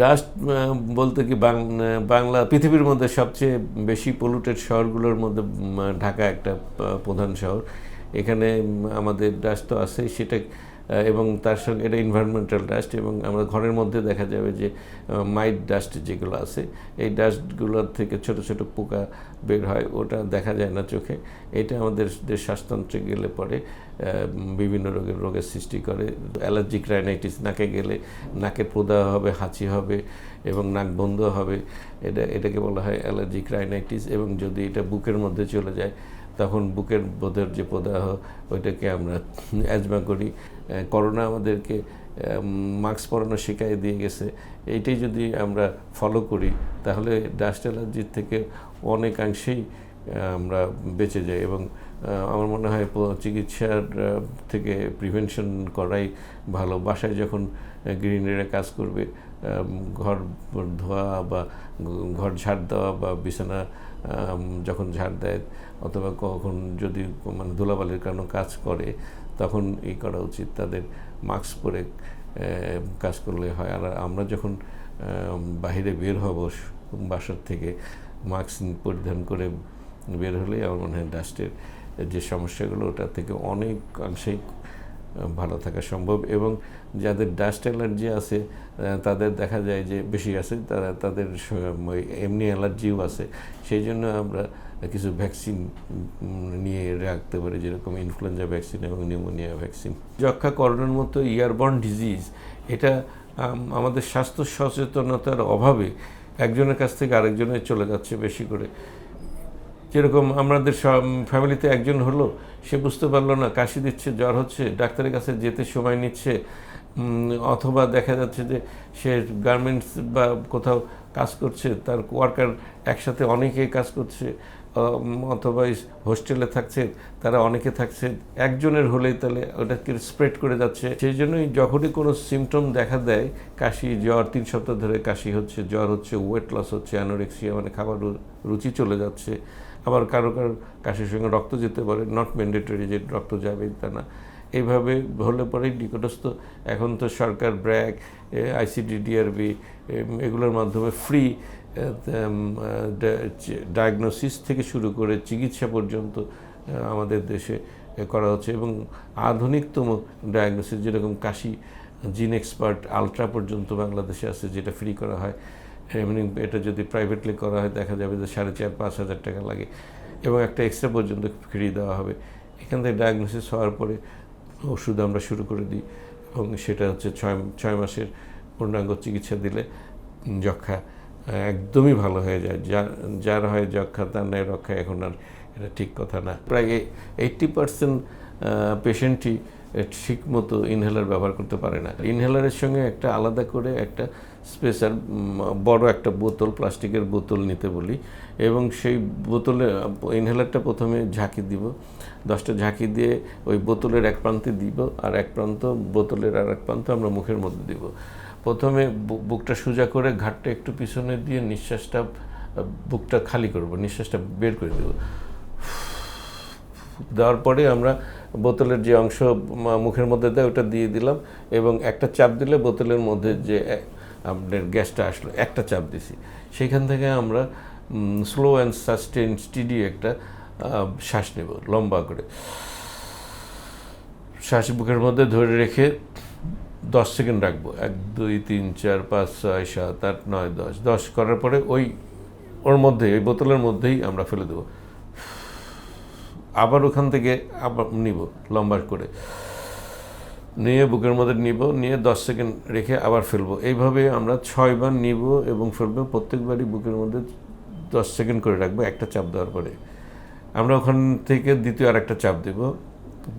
Dust বলতে কি বাংলা, পৃথিবীর মধ্যে সবচেয়ে বেশি পলুটেড শহরগুলোর মধ্যে ঢাকা একটা প্রধান শহর। এখানে আমাদের ডাস্ট তো আছেই, সেটা এবং তার সঙ্গে এটা এনভায়রনমেন্টাল ডাস্ট এবং আমরা ঘরের মধ্যে দেখা যাবে যে মাইট ডাস্ট যেগুলো আছে, এই ডাস্টগুলোর থেকে ছোট ছোট পোকা বের হয়, ওটা দেখা যায় না চোখে। এটা আমাদের শ্বাসতন্ত্রে গেলে পরে বিভিন্ন রোগের রোগের সৃষ্টি করে। অ্যালার্জিক রাইনাইটিস নাকে গেলে নাকের প্রদাহ হবে, হাঁচি হবে এবং নাক বন্ধ হবে। এটা, এটাকে বলা হয় অ্যালার্জিক রাইনাইটিস এবং যদি এটা বুকের মধ্যে চলে যায় তখন বুকের বোধের যে প্রদাহ, ওইটাকে আমরা অ্যাজমা করি। করোনা আমাদেরকে মাস্ক পরানো শেখাই দিয়ে গেছে। এইটাই যদি আমরা ফলো করি, তাহলে ডাস্ট অ্যালার্জির থেকে অনেকাংশেই আমরা বেঁচে যাই এবং আমার মনে হয় চিকিৎসার থেকে প্রিভেনশন করাই ভালো। বাসায় যখন গৃহিণীরা কাজ করবে ঘর ধোয়া বা ঘর ঝাড় দেওয়া বা বিছানা যখন ঝাড় দেয় অথবা কখন যদি মানে ধুলাবালির কারণে কাজ করে, তখন এই করা উচিত। তাদের মাস্ক পরে কাজ করলে হয়। আর আমরা যখন বাহিরে বের হব বাসার থেকে, মাস্ক পরিধান করে বের হলেই আমার মনে হয় ডাস্টের যে সমস্যাগুলো, ওটা থেকে অনেক অনেকাংশেই ভালো থাকা সম্ভব এবং যাদের ডাস্ট অ্যালার্জি আছে তাদের দেখা যায় যে বেশি আছে, তারা তাদের এমনি অ্যালার্জিও আছে। সেই জন্য আমরা কিছু ভ্যাকসিন নিয়ে রাখতে পারি, যেরকম ইনফ্লুয়েঞ্জা ভ্যাকসিন এবং নিউমোনিয়া ভ্যাকসিন যক্ষা করোনার মতো ইয়ারবর্ন ডিজিজ এটা আমাদের স্বাস্থ্য সচেতনতার অভাবে একজনের কাছ থেকে আরেকজনের চলে যাচ্ছে বেশি করে। যেরকম আমাদের ফ্যামিলিতে একজন হলো, সে বুঝতে পারল না, কাশি দিচ্ছে, জ্বর হচ্ছে, ডাক্তারের কাছে যেতে সময় নিচ্ছে অথবা দেখা যাচ্ছে যে সে গার্মেন্টস বা কোথাও কাজ করছে, তার ওয়ার্কার একসাথে অনেকে কাজ করছে অথবা হোস্টেলে থাকছে, তারা অনেকে থাকছে, একজনের হলেই তাহলে ওটাকে স্প্রেড করে যাচ্ছে। সেই জন্যই যখনই কোনো সিমটম দেখা দেয়, কাশি, জ্বর, তিন সপ্তাহ ধরে কাশি হচ্ছে, জ্বর হচ্ছে ওয়েট লস হচ্ছে অ্যানোরেক্সিয়া মানে খাবার রুচি চলে যাচ্ছে আবার কারও কারও কাশির সঙ্গে রক্ত যেতে পারে নট ম্যান্ডেটরি যে রক্ত যাবে তা না। এইভাবে হলে পরেই নিকটস্থ, এখন তো সরকার, ব্র্যাক আইসিডি ডিআরবি এগুলোর মাধ্যমে ফ্রি ডায়াগনোসিস থেকে শুরু করে চিকিৎসা পর্যন্ত আমাদের দেশে করা হচ্ছে এবং আধুনিকতম ডায়াগনোসিস যেরকম কাশি জিন এক্সপার্ট আলট্রা পর্যন্ত বাংলাদেশে আছে, যেটা ফ্রি করা হয়। এমনি এটা যদি প্রাইভেটলি করা হয়, দেখা যাবে যে সাড়ে চার, পাঁচ হাজার টাকা লাগে এবং একটা এক্সরে পর্যন্ত ফ্রি দেওয়া হবে। এখান থেকে ডায়াগনোসিস হওয়ার পরে ওষুধ আমরা শুরু করে দিই এবং সেটা হচ্ছে ছয় ছয় মাসের পূর্ণাঙ্গ চিকিৎসা দিলে যক্ষা একদমই ভালো হয়ে যায়। যার যার হয় যক্ষা তার ন্যায় রক্ষা, এখন আর এটা ঠিক কথা না। প্রায় এইট্টি পার্সেন্ট পেশেন্টই ঠিক মতো ইনহেলার ব্যবহার করতে পারে না। ইনহেলারের সঙ্গে একটা আলাদা করে একটা স্পেশাল বড় একটা বোতল, প্লাস্টিকের বোতল নিতে বলি এবং সেই বোতলে ইনহেলারটা প্রথমে ঝাঁকি দিব। দশটা ঝাঁকি দিয়ে ওই বোতলের এক প্রান্তে দিব আর এক প্রান্ত বোতলের আর এক প্রান্ত আমরা মুখের মধ্যে দিব। প্রথমে বুকটা সোজা করে ঘাটটা একটু পিছনে দিয়ে নিঃশ্বাসটা, বুকটা খালি করব, নিঃশ্বাসটা বের করে দেবো। দেওয়ার পরে আমরা বোতলের যে অংশ মুখের মধ্যে দেয়, ওটা দিয়ে দিলাম এবং একটা চাপ দিলে বোতলের মধ্যে যে আপনার গ্যাসটা আসলো, একটা চাপ দিছি। সেখান থেকে আমরা স্লো অ্যান্ড সাস্টেন স্টিডি একটা শ্বাস নেব, লম্বা করে। শ্বাস বুকের মধ্যে ধরে রেখে দশ সেকেন্ড রাখব। এক, দুই, তিন, চার, পাঁচ, ছয়, সাত, আট, নয়, দশ। দশ করার পরে ওই, ওর মধ্যে, ওই বোতলের মধ্যেই আমরা ফেলে দেবো। আবার ওখান থেকে আবার নিব লম্বা করে। নিয়ে বুকের মধ্যে নিব, নিয়ে দশ সেকেন্ড রেখে আবার ফেলব। এইভাবে আমরা ছয়বার নিব এবং ফেলব, প্রত্যেকবারই বুকের মধ্যে দশ সেকেন্ড করে রাখব, একটা চাপ দেওয়ার পরে। আমরা ওখান থেকে দ্বিতীয় আর একটা চাপ দেব।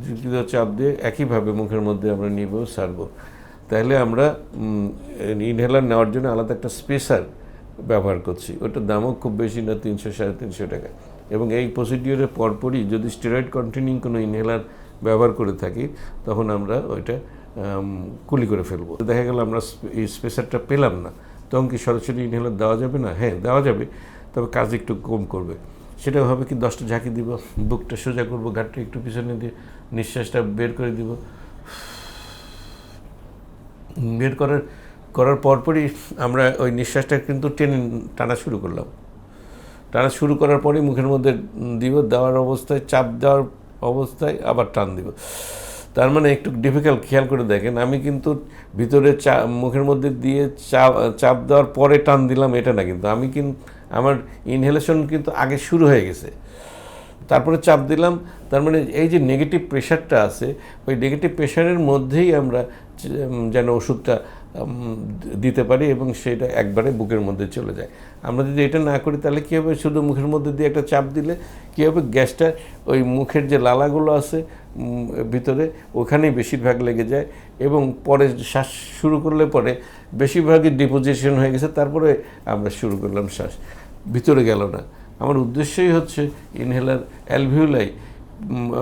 দ্বিতীয় চাপ দিয়ে একইভাবে মুখের মধ্যে আমরা নিব, সারবো। তাহলে আমরা ইনহেলার নেওয়ার জন্য আলাদা একটা স্পেসার ব্যবহার করছি। ওটার দামও খুব বেশি না, তিনশো, সাড়ে তিনশো টাকা। এবং এই প্রসিডিওরের পরপরই যদি স্টেরয়েড কন্টেনিং কোনো ইনহেলার ব্যবহার করে থাকি, তখন আমরা ওইটা কুলি করে ফেলব। দেখা গেল আমরা এই স্পেসারটা পেলাম না। তখন কি সরাসরি ইনহেলার দেওয়া যাবে না? হ্যাঁ দেওয়া যাবে, তবে কাজ একটু কম করবে। সেটা হবে কি, দশটা ঝাঁকি দিব, বুকটা সোজা করব, ঘাটটা একটু পিছনে দিয়ে নিঃশ্বাসটা বের করে দিব। বের করার করার পরপরই আমরা ওই নিঃশ্বাসটা কিন্তু টেনে টানা শুরু করলাম। টানা শুরু করার পরেই মুখের মধ্যে দিব, দেওয়ার অবস্থায়, চাপ দেওয়ার অবস্থায় আবার টান দিব। তার মানে একটু ডিফিকাল্ট খেয়াল করে দেখেন, আমি কিন্তু ভিতরে চা, মুখের মধ্যে দিয়ে চাপ চাপ দেওয়ার পরে টান দিলাম, এটা না কিন্তু। আমি কিন্তু আমার ইনহেলেশন কিন্তু আগে শুরু হয়ে গেছে। তারপরে চাপ দিলাম, তার মানে এই যে নেগেটিভ প্রেশারটা আছে, ওই নেগেটিভ প্রেশারের মধ্যেই আমরা যেন ওষুধটা দিতে পারি এবং সেটা একবারে বুকের মধ্যে চলে যায়। আমরা যদি এটা না করি, তাহলে কী হবে? শুধু মুখের মধ্যে দিয়ে একটা চাপ দিলে কী হবে? গ্যাসটা ওই মুখের যে লালাগুলো আছে ভিতরে, ওখানেই বেশিরভাগ লেগে যায় এবং পরে শ্বাস শুরু করলে পরে বেশিরভাগই ডিপোজিশন হয়ে গেছে, তারপরে আমরা শুরু করলাম শ্বাস। ভিতরে গেল না। আমার উদ্দেশ্যই হচ্ছে ইনহেলার অ্যালভিউলাই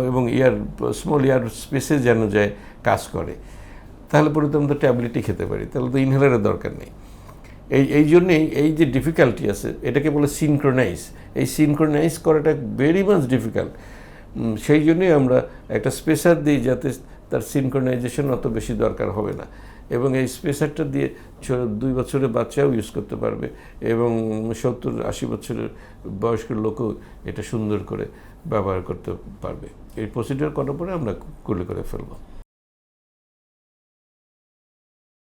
এবং ইয়ার, স্মল ইয়ার স্পেসে যেন যায়, কাজ করে। তাহলে পরে তো আমরা ট্যাবলেটই খেতে পারি, তাহলে তো ইনহেলারের দরকার নেই। এই এই জন্যেই এই যে ডিফিকাল্টি আছে, এটাকে বলে সিনক্রোনাইজ এই সিনক্রোনাইজ করাটা ভেরি মাচ ডিফিকাল্ট সেই জন্যই আমরা একটা স্পেসার দিই যাতে তার সিনক্রোনাইজেশন অত বেশি দরকার হবে না। এবং এই স্পেসারটা দিয়ে দুই বছরের বাচ্চাও ইউজ করতে পারবে এবং সত্তর, আশি বছরের বয়স্ক লোকও এটা সুন্দর করে ব্যবহার করতে পারবে। এই প্রসিডিওর করার পরে আমরা কুলে করে ফেলব।